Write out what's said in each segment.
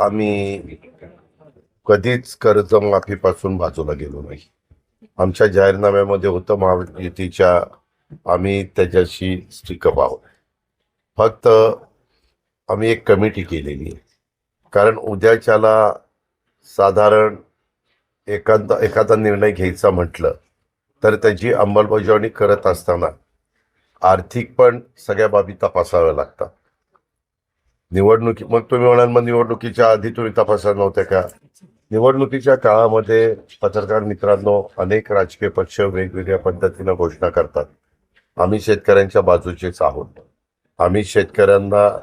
आम्ही कधीच कर्जमाफीपासून बाजूला गेलो नाही. आमच्या जाहीरनाम्यामध्ये होतं महायुतीच्या आम्ही त्याच्याशी स्टिकअप आहोत. फक्त आम्ही एक कमिटी केलेली आहे. कारण उद्याच्याला साधारण एखादा एखादा निर्णय घ्यायचा म्हटलं तर त्याची अंमलबजावणी करत असताना आर्थिक पण सगळ्या बाबी तपासाव्या लागतात. निवडणुकी मग तुम्ही म्हणाल मग निवडणुकीच्या आधी तुम्ही तपासत नव्हत्या का? निवडणुकीच्या काळामध्ये पत्रकार मित्रांनो अनेक राजकीय पक्ष वेगवेगळ्या पद्धतीनं घोषणा करतात. आम्ही शेतकऱ्यांच्या बाजूचेच आहोत. आम्ही शेतकऱ्यांना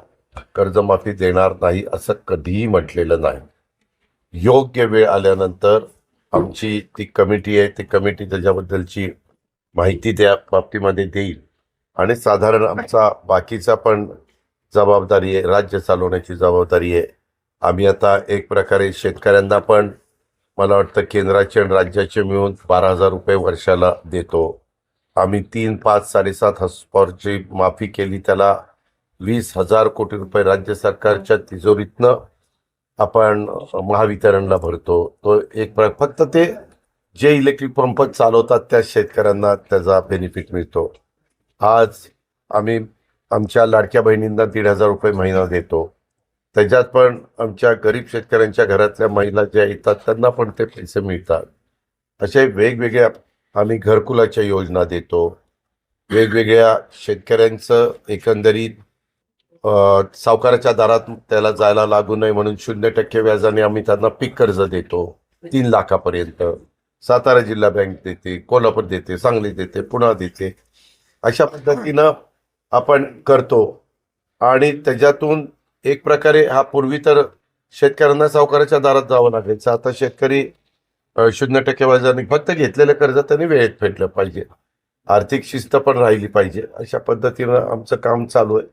कर्जमाफी देणार नाही असं कधीही म्हटलेलं नाही. योग्य वेळ आल्यानंतर आमची ती कमिटी आहे ती कमिटी त्याच्याबद्दलची माहिती त्या बाबतीमध्ये देईल. आणि साधारण आमचा बाकीचा पण जबाबदारी आहे राज्य चालवण्याची जबाबदारी आहे. आम्ही आता एक प्रकारे शेतकऱ्यांना पण मला वाटतं केंद्राचे आणि राज्याचे मिळून बारा हजार रुपये वर्षाला देतो. आम्ही तीन पाच साडेसात हॉस्पॉरची माफी केली त्याला वीस हजार कोटी रुपये राज्य सरकारच्या तिजोरीतनं आपण महावितरणला भरतो. तो एक प्र फक्त ते जे इलेक्ट्रिक पंप चालवतात त्या शेतकऱ्यांना त्याचा बेनिफिट मिळतो. आज आम्ही आमच्या लाडक्या बहिणींना दीड हजार रुपये महिना देतो. त्याच्यात पण आमच्या गरीब शेतकऱ्यांच्या घरातल्या महिला ज्या येतात त्यांना पण ते पैसे मिळतात. असे वेगवेगळ्या आम्ही घरकुलाच्या योजना देतो. वेगवेगळ्या शेतकऱ्यांचं एकंदरीत सावकाराच्या दारात त्याला जायला लागू नये म्हणून शून्य टक्के व्याजाने आम्ही त्यांना पीक कर्ज देतो. तीन लाखापर्यंत. सातारा जिल्हा बँक देते कोल्हापूर देते सांगली देते पुणा देते. अशा पद्धतीनं आपण करतो. आणि त्याच्यातून एक प्रकारे हा पूर्वी तर शेतकऱ्यांना सावकाराच्या दारात जावं लागायचं. आता शेतकरी शून्य टक्के व्याजाने फक्त घेतलेलं कर्ज त्यांनी वेळेत फेडलं पाहिजे. आर्थिक शिस्त पण राहिली पाहिजे. अशा पद्धतीनं आमचं काम चालू आहे.